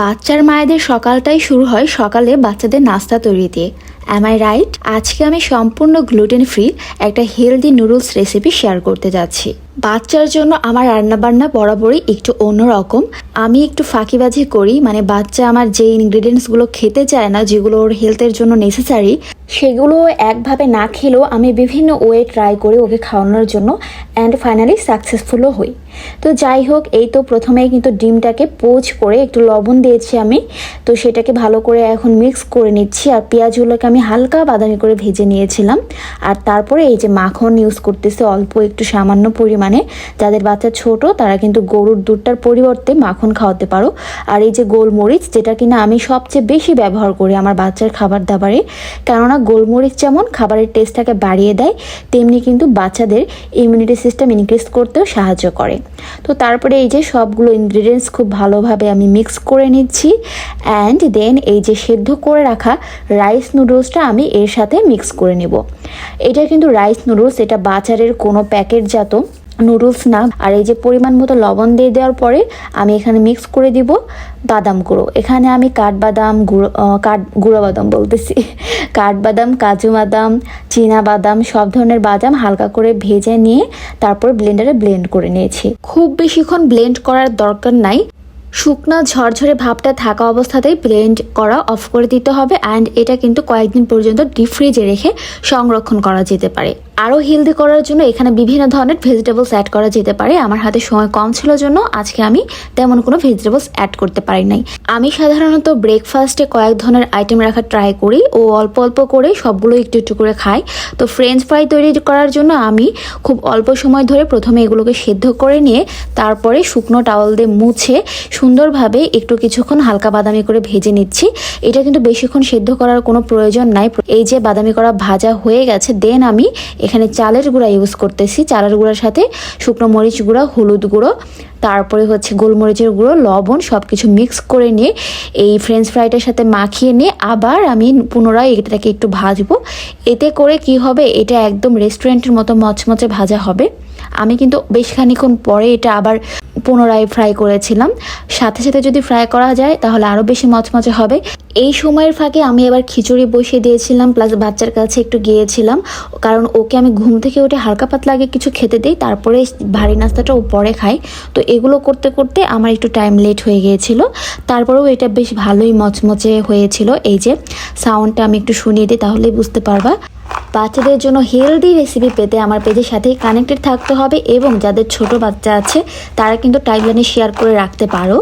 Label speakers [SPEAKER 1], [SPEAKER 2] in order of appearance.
[SPEAKER 1] বাচ্চার মায়েদের সকালটাই শুরু হয় সকালে বাচ্চাদের নাস্তা তৈরি দিয়ে। অ্যাম আই রাইট আজকে আমি সম্পূর্ণ গ্লুটেন ফ্রি একটা হেলদি নুডলস রেসিপি শেয়ার করতে যাচ্ছি। বাচ্চার জন্য আমার রান্নাবান্না বরাবরই একটু অন্যরকম। আমি একটু ফাঁকিবাজি করি মানে বাচ্চা আমার যে ইনগ্রিডিয়েন্টসগুলো খেতে চায় না, যেগুলো ওর হেলথের জন্য নেসেসারি সেগুলো একভাবে না খেলেও আমি বিভিন্ন ওয়ে ট্রাই করি ওকে খাওয়ানোর জন্য অ্যান্ড ফাইনালি সাকসেসফুলও হই। তো যাই হোক, এই তো প্রথমেই কিন্তু ডিমটাকে পোচ করে একটু লবণ দিয়েছি আমি। তো সেটাকে ভালো করে এখন মিক্স করে নিচ্ছি আর পেঁয়াজগুলোকে আমি হালকা বাদামি করে ভেজে নিয়েছিলাম। আর তারপরে এই যে মাখন ইউজ করতেছে, অল্প একটু সামান্য পরিমাণে যাদের বাচ্চা ছোট, তারা কিন্তু গরুর দুধটার পরিবর্তে মাখন খাওয়াতে পারো। আর এই যে গোলমরিচ, যেটা কিনা আমি সবচেয়ে বেশি ব্যবহার করি আমার বাচ্চার খাবার দাবারে, কেননা গোলমরিচ যেমন খাবারের টেস্টটাকে বাড়িয়ে দেয়, তেমনি কিন্তু বাচ্চাদের ইমিউনিটি সিস্টেম ইনক্রিজ করতেও সাহায্য করে। তো তারপরে এই যে সবগুলো ইনগ্রিডিয়েন্টস খুব ভালোভাবে আমি মিক্স করে নিচ্ছি অ্যান্ড দেন এই যে সেদ্ধ করে রাখা রাইস নুডলসটা আমি এর সাথে মিক্স করে নেব। এটা কিন্তু রাইস নুডলস এটা বাজারের কোনো প্যাকেটজাত নুডলস না আর এই যে পরিমাণ মতো লবণ দিয়ে দেওয়ার পরে আমি এখানে মিক্স করে দিব বাদাম গুঁড়ো। এখানে আমি কাঠবাদাম গুঁড়ো কাঠ গুঁড়ো বাদাম বলতেছি। কাঠবাদাম কাজু বাদাম চীনা বাদাম সব ধরনের বাদাম হালকা করে ভেজে নিয়ে তারপর ব্লেন্ডারে ব্লেন্ড করে নিয়েছি। খুব বেশিক্ষণ ব্লেন্ড করার দরকার নাই। শুকনা ঝরঝরে ভাবটা থাকা অবস্থাতেই ব্লেন্ড করা অফ করে দিতে হবে অ্যান্ড এটা কিন্তু কয়েকদিন পর্যন্ত ডিপ ফ্রিজে রেখে সংরক্ষণ করা যেতে পারে। আরও হেলদি করার জন্য এখানে বিভিন্ন ধরনের ভেজিটেবলস অ্যাড করা যেতে পারে। আমার হাতে সময় কম ছিল জন্য আজকে আমি তেমন কোনো ভেজিটেবলস অ্যাড করতে পারি নাই। আমি সাধারণত ব্রেকফাস্টে কয়েক ধরনের আইটেম রাখার ট্রাই করি। ও অল্প অল্প করে সবগুলো একটু একটু করে খাই। তো ফ্রেঞ্চ ফ্রাই তৈরি করার জন্য আমি খুব অল্প সময় ধরে প্রথমে এগুলোকে সেদ্ধ করে নিয়ে, তারপরে শুকনো টাওয়াল দিয়ে মুছে সুন্দরভাবে একটু কিছুক্ষণ হালকা বাদামি করে ভেজে নিচ্ছি। এটা কিন্তু বেশিক্ষণ সেদ্ধ করার কোনো প্রয়োজন নাই। এই যে বাদামি করা ভাজা হয়ে গেছে দেন আমি এখানে চালের গুঁড়া ইউজ করতেছি। চালের গুঁড়ার সাথে শুকনো মরিচ গুঁড়া, হলুদ গুঁড়ো, তারপরে হচ্ছে গোলমরিচের গুঁড়ো, লবণ সব কিছু মিক্স করে নিয়ে এই ফ্রেঞ্চ ফ্রাইটার সাথে মাখিয়ে নিয়ে আবার আমি পুনরায় এটাকে একটু ভাজবো। এতে করে কি হবে? এটা একদম রেস্টুরেন্টের মতো মচমচে ভাজা হবে। আমি কিন্তু বেশ খানিক্ষণ পরে এটা আবার পুনরায় ফ্রাই করেছিলাম। সাথে সাথে যদি ফ্রাই করা যায়, তাহলে আরও বেশি মচমচে হবে। এই সময়ের ফাঁকে আমি এবার খিচুড়ি বসিয়ে দিয়েছিলাম প্লাস বাচ্চার কাছে একটু গিয়েছিলাম। কারণ ওকে আমি ঘুম থেকে উঠে হালকা পাতলা আগে কিছু খেতে দিই, তারপরে ভারী নাস্তাটা ও পরে খাই। তো এগুলো করতে করতে আমার একটু টাইম লেট হয়ে গিয়েছিল। তারপরেও এটা বেশ ভালোই মচমচে হয়েছিল। এই যে সাউন্ডটা আমি একটু শুনিয়ে দিই, তাহলেই বুঝতে পারবা। বাচ্চাদের জন্য হেলদি রেসিপি পেতে আমার পেজের সাথেই কানেক্টেড থাকতে হবে এবং যাদের ছোট বাচ্চা আছে, তারা কিন্তু টাইমলাইনে শেয়ার করে রাখতে পারো।